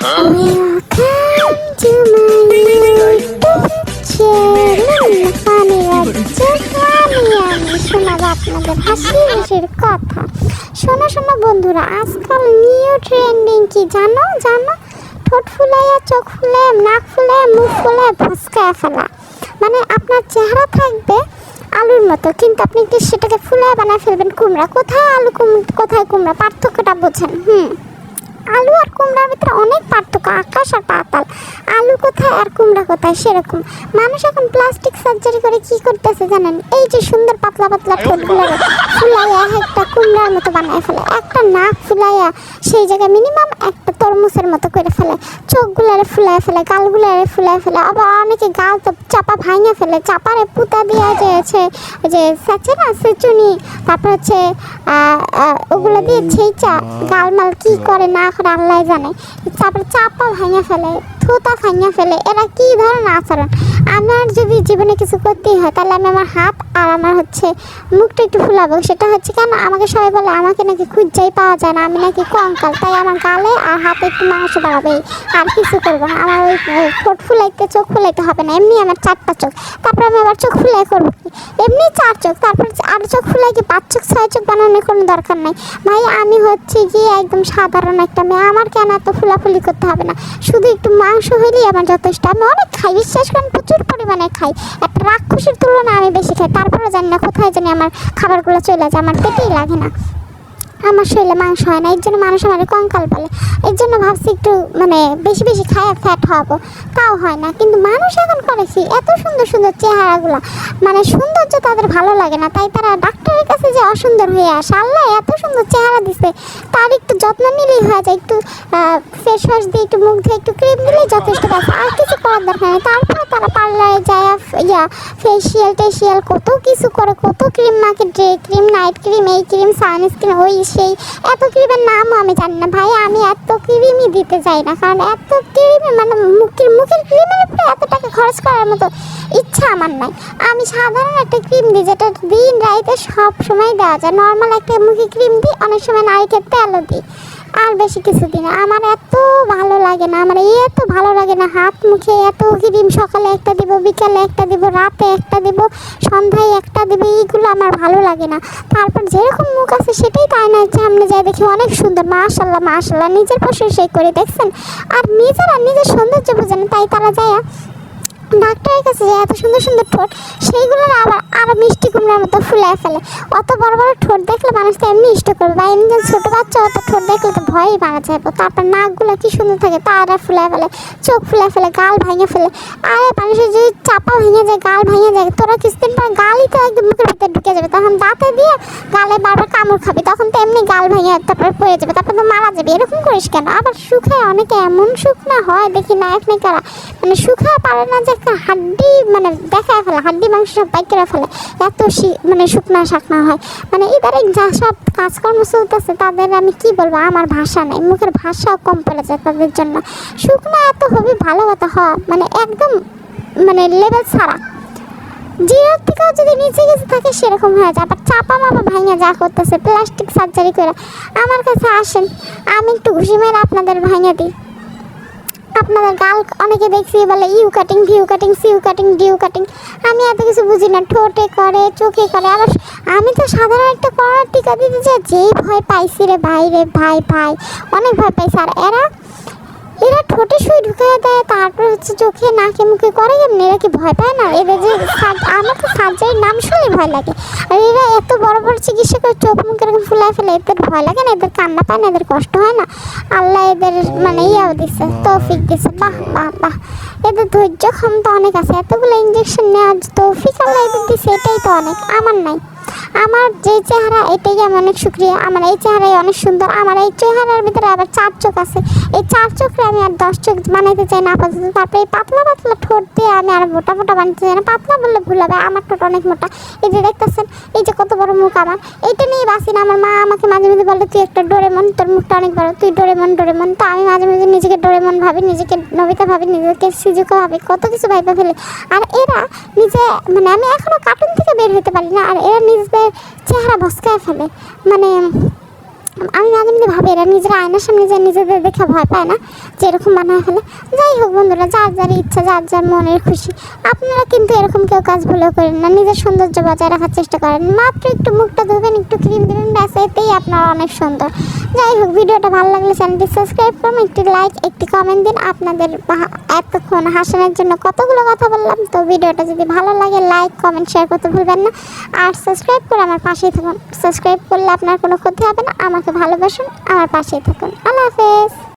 আপনাদের শোনো বন্ধুরা আজকাল নিউ ট্রেন্ডিং কি জানো জানো ঠোঁট চোখ ফুলে নাক ফুলে মুখ ফুলে ফসকায় ফেলা মানে আপনার চেহারা থাকবে আলুর মতো, কিন্তু আপনি সেটাকে ফুলায় বানায় ফেলবেন? কুমড়া কোথায়? আলু কোথায় কুমড়া? পার্থক্যটা বোঝেন। হুম। আলু আর কুমড়ার ভিতরে অনেক পার্থক্য আকাশ আর পাতাল। আলু কোথায় আর কুমড়া কোথায় সেরকম। মানুষ এখন প্লাস্টিক সার্জারি করে কি করতেছে জানেন? এই যে সুন্দর পাতলা পাতলা ঠোঁটগুলো ফুলাইয়া একটা কুমড়ার মতো বানায় ফেলে। একটা নাক ফুলাইয়া সেই জায়গায় মিনিমাম একটা তরমুজের মতো করে ফেলে চোখগুলো আরে ফুলায় ফেলে, গালগুলারে ফুলায় ফেলে, আবার অনেকে গাল চাপা ভাঙে ফেলে, চাপারে পুতা দিয়ে যে আছে, যে সেচে না সেচুনি, তারপর হচ্ছে ওগুলো দিয়ে ছেঁচা গালমাল কি করে না করে আল্লাহ জানে, তারপরে চাপা ভাঙে ফেলে থুতা ভাঙে ফেলে, এরা কি ধরনের আচরণ? আমার যদি জীবনে কিছু করতেই হয়, তাহলে আমি আমার হাত আর আমার হচ্ছে মুখটা একটু ফুলাবো। সেটা হচ্ছে কেন? আমাকে সবাই বলে, আমাকে নাকি খুঁজাই পাওয়া যায় না। আমি নাকি কঙ্কাল, তাই আমার গালে আর হাতে একটু মাংস বাড়াবে। আর কিছু করব না। আমার ওই ঠোঁট ফুলাইতে, চোখ ফুলাইতে হবে না। এমনি আমার চারটা চোখ। তারপর আমি আবার চোখ ফুলাই করব এমনি চার চোখ। তারপর আর চোখ ফুলাই কি? পাঁচ চোখ, ছয় চোখ বানানোর কোনো দরকার নাই। ভাই, আমি হচ্ছে গিয়ে একদম সাধারণ একটা মেয়ে। আমার কেন এত ফুলাফুলি করতে হবে না? শুধু একটু মাংস হইলেই আমার যথেষ্ট। আমি অনেক খাই। বিশ্বাস করেন, প্রচুর পরিমাণে খাই। একটা রাক্ষসের তুলনায় আমি বেশি খাই। তারপরে জানি না কোথায় জানি আমার খাবারগুলো চলে যায়, আমার পেটেই লাগে না। আমার শরীরে মাংস হয় না, এর জন্য মানুষ আমার কঙ্কাল বলে। এর জন্য ভাবছি একটু মানে বেশি বেশি খায় ফ্যাট হব। তাও হয় না, কিন্তু মানুষ এখন করেছি এত সুন্দর সুন্দর চেহারাগুলো মানে সৌন্দর্য তাদের ভালো লাগে না, তাই তারা ডাক্তারের কাছে যে অসুন্দর হয়ে আসে, আল্লাহ এত সুন্দর চেহারা দিছে। তার একটু যত্ন নিলেই হয়ে যায়, একটু ফেস ওয়াশ দিয়ে একটু মুখ দিয়ে একটু ক্রিম দিলেই যথেষ্ট ব্যাস আর কিছু করার দরকার নেই। তারপরে তারা পার্লারে যায় ইয়া ফেসিয়াল টেসিয়াল, কত কিছু করে, কত ক্রিম মাকে ডে ক্রিম নাইট ক্রিম এই ক্রিম সানস্ক্রিন ওই সেই, এত ক্রিমের নামও আমি জানি না। ভাই, আমি এত ক্রিমই দিতে চাই না। কারণ এত ক্রিমে মানে মুখের মুখের ক্রিমের উপরে এত টাকা খরচ করার মতো ইচ্ছা আমার নাই। আমি সাধারণ একটা ক্রিম দিই, যেটা দিন রাইতে সব সময় দেওয়া যায়। নর্মাল একটা মুখে ক্রিম দিই, অনেক সময় নারী নারিকেল তেলও দিই আর বেশি কিছু দিন আমার এত ভালো লাগে না, আমার এত ভালো লাগে না। হাত মুখে এত ক্রিম, সকালে একটা দিব, বিকালে একটা দিব, রাতে একটা দিব, সন্ধ্যায় একটা দিব, এইগুলো আমার ভালো লাগে না। তারপর যেরকম মুখ আছে সেটাই তাই না সামনে যাই দেখি অনেক সুন্দর। মাশাল্লাহ মাশাল্লাহ, নিজের প্রশংসাই করে, দেখছেন? আর নিজেরা নিজের সৌন্দর্য বোঝে তাই তারা যায় ডাক্তারের কাছে যে এত সুন্দর সুন্দর ঠোঁট সেইগুলোর আবার আরও মিষ্টি কুমড়ার মতো ফুলায় ফেলে। অত বড় বড় ঠোঁট দেখলে মানুষ তো এমনি ইষ্ট করবে। বা এমনি ছোটো বাচ্চা অত ঠোঁট দেখলে তো ভয়ই ভাঙা যাবে তারপর নাকগুলো কি সুন্দর থাকে তারা ফুলায় ফেলে, চোখ ফুলায় ফেলে, গাল ভেঙে ফেলে। আরে মানুষের যদি চাপা ভেঙে যায়, গাল ভেঙে যায়, তোরা কিছুদিন পর গালই তো একদম মুখের ভিতরে ঢুকে যাবে। তখন দাঁতে দিয়ে গালে বারবার কামড় খাবি, তখন তো এমনি গাল ভেঙে তারপরে পড়ে যাবে, তারপর তো মারা যাবে। এরকম করিস কেন? আবার সুখে অনেকে এমন সুখ না হয়, দেখি নায়ক নায়িকারা। মানে সুখে পারে না যে হাড্ডি মানে দেখায় ফেলে, হাড্ডি মাংস সব বাইক করে ফেলে। এত মানে শুকনা শাকনা হয়। মানে ইদারিং যা সব কাজকর্ম চলতেছে, তাদের আমি কি বলব? আমার ভাষা নেই। মুখের ভাষাও কম পড়ে যায় তাদের জন্য। শুকনা এত হবে, ভালো কথা হয় মানে একদম মানে লেভেল ছাড়া। জিরোর থেকেও যদি নিচে গেছে থাকে সেরকম হয়ে যায়। আবার চাপা মাপা ভাঙে যা করতেছে প্লাস্টিক সার্জারি করে। আমার কাছে আসেন, আমি একটু ঘুষি মেরে আপনাদের ভাঙে দিই। আপনাদের গাল অনেকে দেখছি বলে, ইউ কাটিং, ভিউ কাটিং, সিউ কাটিং, ডিউ কাটিং। আমি এত কিছু বুঝি না, ঠোঁটে করে, চোখে করে। আবার আমি তো সাধারণ একটা করার টিকা দিতে চাই, যেই ভয় পাইছি রে ভাই রে ভাই ভাই, অনেক ভয় পাইছি। আর এরা এরা ঠোঁটে সুই ঢুকে দেয়, তারপর হচ্ছে চোখে নাকে মুখে করে কেমনি এরা কি ভয় পায় না? এদের যে আমার তো সার্জারির নাম শুনে ভয় লাগে। আর এরা এত বড় বড় চিকিৎসা করে চোখ মুখ এরকম ফুলায় ফেলে এদের ভয় লাগে না? এদের কান্না পায় না? এদের কষ্ট হয় না? আল্লাহ এদের মানে ইয়াও দিচ্ছে তৌফিক দিচ্ছে বাহ বাহ বাহ। এদের ধৈর্য ক্ষমতা অনেক আছে। এতগুলো ইঞ্জেকশন নেওয়ার তৌফিক আল্লাহ এদের দিচ্ছে এটাই তো অনেক। আমার নাই। আমার যে চেহারা, এটাই আমি অনেক সুক্রিয়া। আমার এই চেহারাই অনেক সুন্দর। আমার এই চেহারার ভিতরে আবার চার চোখ আছে। এই চার চোখে আমি আর দশ চোখ বানাইতে চাই না আপাতত। তারপরে এই পাতলা পাতলা ঠোঁট দিয়ে আমি আর মোটা মোটা বানাতে চাই না। পাতলা বললে ভুল হবে। আমার ঠোঁট অনেক মোটা। এই যে দেখতেছেন, এই যে কত বড় মুখ আমার। এইটা নিয়ে বাসি না আমার মা আমাকে মাঝে মাঝে বলে, তুই একটা ডোরেমন, তোর মুখটা অনেক বড়। তুই ডোরেমন ডোরেমন। তো আমি মাঝে মাঝে নিজেকে ডোরেমন ভাবি, নিজেকে নবিতা ভাবি, নিজেকে সিজুকে ভাবি, কত কিছু ভাইবা ফেলে। আর এরা নিজে মানে আমি এখনও কার্টুন থেকে বের হতে পারি না, আর এরা নিজেদের চেহারা ভস্কায় ফেলে। মানে আমি মাঝে মাঝে ভাবি, এরা নিজের আয়নার সামনে যে নিজেদের দেখে ভয় পায় না, যে এরকম বানায় ফেলে। যাই হোক বন্ধুরা, যার যার ইচ্ছা, যার যার মনের খুশি, আপনারা কিন্তু এরকম কেউ কাজ ভুলেও করেন না, নিজের সৌন্দর্য বজায় রাখার চেষ্টা করেন। মাত্র একটু মুখটা ধুবেন, একটু ক্রিম দেবেন, ব্যাস, এতেই আপনারা অনেক সুন্দর। যাই হোক, ভিডিওটা ভালো লাগলে চ্যানেলটি সাবস্ক্রাইব করুন, একটি লাইক একটি কমেন্ট দিন। আপনাদের এতক্ষণ হাসানোর জন্য কতগুলো কথা বললাম, তো ভিডিওটা যদি ভালো লাগে লাইক কমেন্ট শেয়ার করতে ভুলবেন না। আর সাবস্ক্রাইব করে আমার পাশেই থাকুন। সাবস্ক্রাইব করলে আপনার কোনো ক্ষতি হবে না, আমাকে ভালোবাসুন আমার পাশেই থাকুন। আল্লাহ হাফেজ।